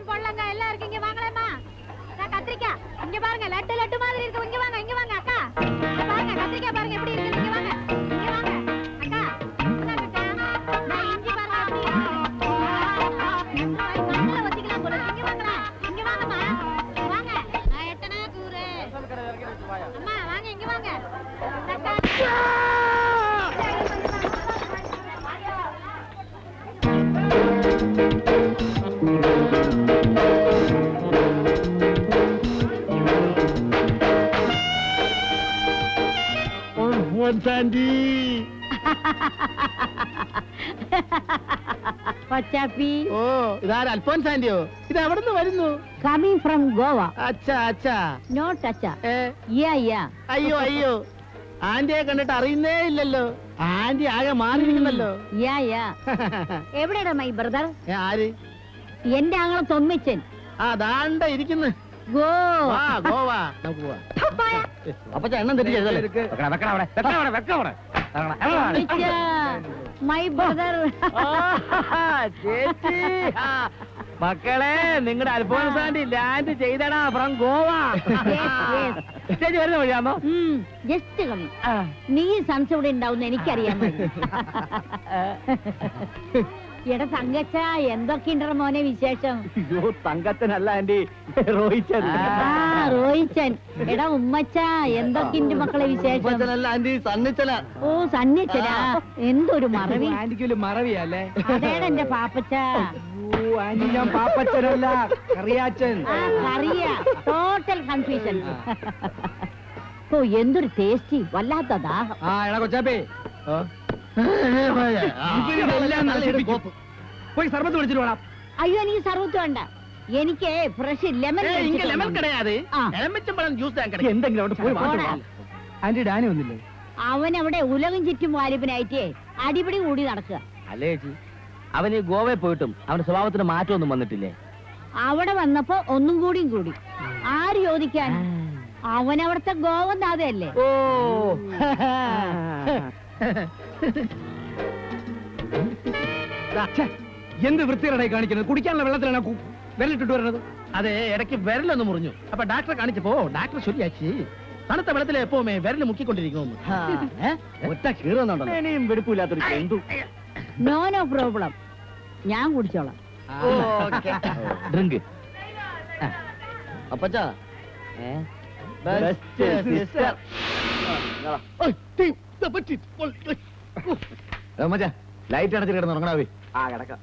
வெங்காயம் பொடலங்காய் எல்லாம் இருக்கு இங்க வாங்களேம்மா. நான் கத்திரிக்காய். இங்க பாருங்க லட்டு லட்டு மாதிரி இருக்கு. இங்க வாங்க இங்க வாங்க அக்கா. பாருங்க கத்திரிக்காய் பாருங்க எப்படி സാന്റി പച്ചാപ്പി ഓ ഇതാര് അൽഫോൻസ് ആന്റിയോ? ഇത് എവിടെ നിന്ന് വരുന്നു? Coming from Goa. അച്ഛാ അച്ഛാ. നോട്ട് അച്ഛാ. ഏ? യാ യാ അയ്യോ അയ്യോ. ആന്റിയെ കണ്ടിട്ട് അറിയുന്നേ ഇല്ലല്ലോ. ആന്റി ആകെ മാറിയിരിക്കുന്നല്ലോ. യാ യാ എവിടെയാടാ മൈ ബ്രദർ ആര്? എന്റെ ആങ്ങളെ തൊമ്മിച്ചൻ. ആ ദാണ്ട ഇരിക്കുന്നു. വാ ഗോവ. നമുക്ക് പോവാ. അപ്പച്ച എണ്ണം തെറ്റിച്ചല്ലേ മൈ ബ്രദർ ചേച്ചി. ആ, മക്കളെ നിങ്ങളുടെ അൽഫോൻസ് ആന്റി ലാൻഡ് ചെയ്തടാ ഫ്രം ഗോവ. ചേച്ചി വരുന്ന വഴിയാണോ ജസ്റ്റ് കമ്മി നീ സംശയം ഇവിടെ ഉണ്ടാവുന്ന എനിക്കറിയാൻ എടാ തങ്കച്ച എന്തൊക്കെയുണ്ടോ മോനെ വിശേഷം? അയ്യോ തങ്കച്ചനല്ല ആന്റി റോഹിച്ചൻ ആ റോഹിച്ചൻ എടാ ഉമ്മച്ച എന്തൊക്കെയുണ്ട് മക്കളെ വിശേഷം? ആന്റി സണ്ണിച്ചല ഓ സന്നിച്ചനാ എന്തൊരു മറവി. ആന്റിക്കൊരു മറവിയല്ലേ? അതേടാ എന്റെ പാപ്പച്ച. ഓ ആന്റി ഞാൻ പാപ്പച്ചനല്ല കറിയാച്ചൻ. ആ കറിയ. ടോട്ടൽ കൺഫ്യൂഷൻ ഓ എന്തൊരു ടേസ്റ്റി വല്ലാത്ത ദാഹം. ആ എടാ കൊച്ചാപ്പേ. പോയി സർബത്ത് വിളിച്ചിട്ട് വേണം അയ്യോ എനിക്ക് സർവത്ത് വേണ്ട. എനിക്ക് ഫ്രഷ് ലെമൺ ഇങ്ങ ലെമൺ കിടയാതെ. ജ്യൂസ് എന്തെങ്കിലും അവിടെ പോയി ആന്റി ഡാനി വന്നില്ലേ? അവൻ അവിടെ ഉലകം ചുറ്റും വാലിപ്പിനായിട്ടേ അടിപിടി കൂടി നടക്കുക. അല്ലേ ചേച്ചി? അവന് ഗോവയിൽ പോയിട്ടും അവന്റെ സ്വഭാവത്തിന് മാറ്റമൊന്നും വന്നിട്ടില്ലേ? അവിടെ വന്നപ്പോ ഒന്നും കൂടിയും കൂടി. ആര് ചോദിക്കാൻ? അവൻ അവിടുത്തെ ഗോവന്നാഥയല്ലേ ഓ. എന്ത് വൃത്തികേടായി കാണിക്കുന്നത്? കുടിക്കാനുള്ള വെള്ളത്തിലാണ് വിരലിട്ടിട്ട് വരുന്നത് അതെ ഇടയ്ക്ക് വിരലൊന്ന് മുറിഞ്ഞു. അപ്പൊ ഡാക്ടറെ കാണിച്ചപ്പോ ഡാക്ടർ ശരിയാക്കി. തണുത്ത വെള്ളത്തിൽ എപ്പോമേ വിരൽ മുക്കിക്കൊണ്ടിരിക്കുന്നു ഒറ്റ കീറുന്നുണ്ടോ വെടുപ്പില്ലാത്തൊരു ചെന്തു. നോ നോ പ്രോബ്ലം ഞാൻ കുടിച്ചോളാം. ഡ്രിങ്ക് അപ്പച്ചാ. ലൈറ്റ് അടച്ചിട്ട് കിടന്ന് ഉറങ്ങണാവേ. ആ കിടക്കാം.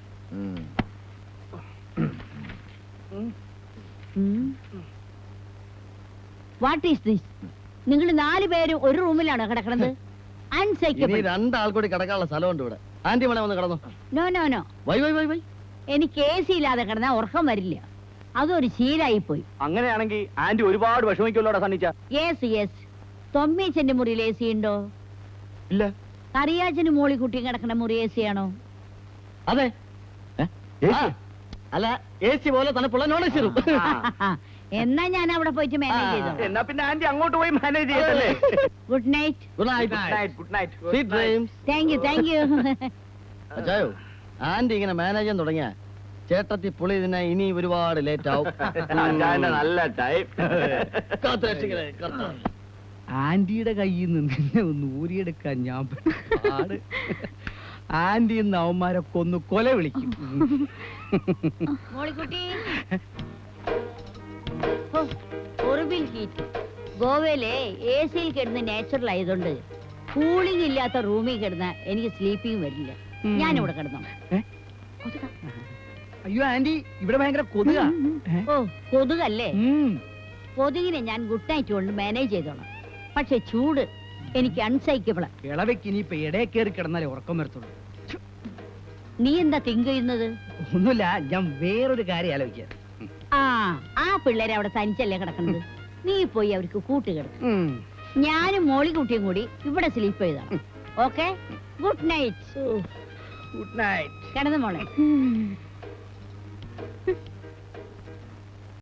വാട്ട് ഈസ് ദിസ് നിങ്ങൾ നാല് പേരും ഒരു റൂമിലാണോ കിടക്കണത്? ഇനി അൺസൈക്കബിൾ രണ്ടാൾ കൂടി കിടക്കാനുള്ള സ്ഥലമുണ്ട് ഇവിടെ. ആന്റി മളെ വന്ന് കിടന്നു. No no no why why why why. എനിക്ക് എ സി ഇല്ലാതെ കിടന്നാ ഉറക്കം വരില്ല. അതൊരു ശീലായി പോയി അങ്ങനെയാണെങ്കിൽ ആന്റി ഒരുപാട് വിഷമിക്കുമല്ലോടാ സണ്ണിച്ച? യെസ് യെസ് തൊമ്മീച്ചന്റെ മുറിയിൽ എ സി ഉണ്ടോ? ഇല്ല. കറിയാച്ചന് മോളി കുട്ടിയും കിടക്കണ മുറി എ സി ആണോ അതെ ആ, അല്ല എ സി പോലെ തണുപ്പുള്ള നോൺ എ സി റൂം എന്നാ ഞാൻ അവിടെ പോയിട്ട് മാനേജ് ചെയ്തോ എന്നാ പിന്നെ ആന്റി അങ്ങോട്ട് പോയി മാനേജ് ചെയ്തല്ലേ good night good night good night sweet dreams thank you thank you അച്ചായോ aunty ഇങ്ങനെ മാനേജ് ചെയ്യാൻ തുടങ്ങിയ ചേട്ടത്തി പുളി ഇതിനെ ഇനി ഒരുപാട് ലേറ്റ് ആവും. നല്ല ടൈം കാത്ത് രക്ഷിക്കണേ, കർത്താവേ. ആന്റിയുടെ കയ്യിൽ നിന്ന് നിന്നെ ഒന്ന് ഊരിയെടുക്കാൻ ഞാൻ പാട്. ആന്റി ഇന്ന് അവന്മാരൊക്കെ കൊന്നു കൊല വിളിക്കും. മോളിക്കുട്ടി. ഗോവയിലെ എ സിയിൽ കിടന്ന് നാച്ചുറൽ ആയതുകൊണ്ട് കൂളിംഗ് ഇല്ലാത്ത റൂമിൽ കിടന്ന എനിക്ക് സ്ലീപ്പിംഗ് വരില്ല. ഞാൻ ഇവിടെ കിടന്നോ. അയ്യോ ആന്റി ഇവിടെ ഭയങ്കര കൊതുക. ഓ കൊതുകല്ലേ? കൊതുകിനെ ഞാൻ ഗുഡ് നൈറ്റ് കൊണ്ട് മാനേജ് ചെയ്തോളാം. പക്ഷെ ചൂട് എനിക്ക് അൺസൈക്കബിൾ ഇളവയ്ക്ക് ഇനിയിപ്പൊ ഇടയെ കയറി കിടന്നാലേ ഉറക്കം വരത്തുള്ളൂ. നീ എന്താ തിങ്ക് ചെയ്യുന്നത്? ഒന്നുമില്ല ഞാൻ വേറൊരു കാര്യം ആലോചിക്കാം. ആ ആ പിള്ളേരെ അവിടെ തനിച്ചല്ലേ കിടക്കുന്നത്. നീ പോയി അവർക്ക് കൂട്ടുകിട ഞാനും മോളി മോളിക്കുട്ടിയും കൂടി ഇവിടെ സ്ലീപ്പ് ചെയ്താണ് okay good night good night കിടന്നു മോളെ.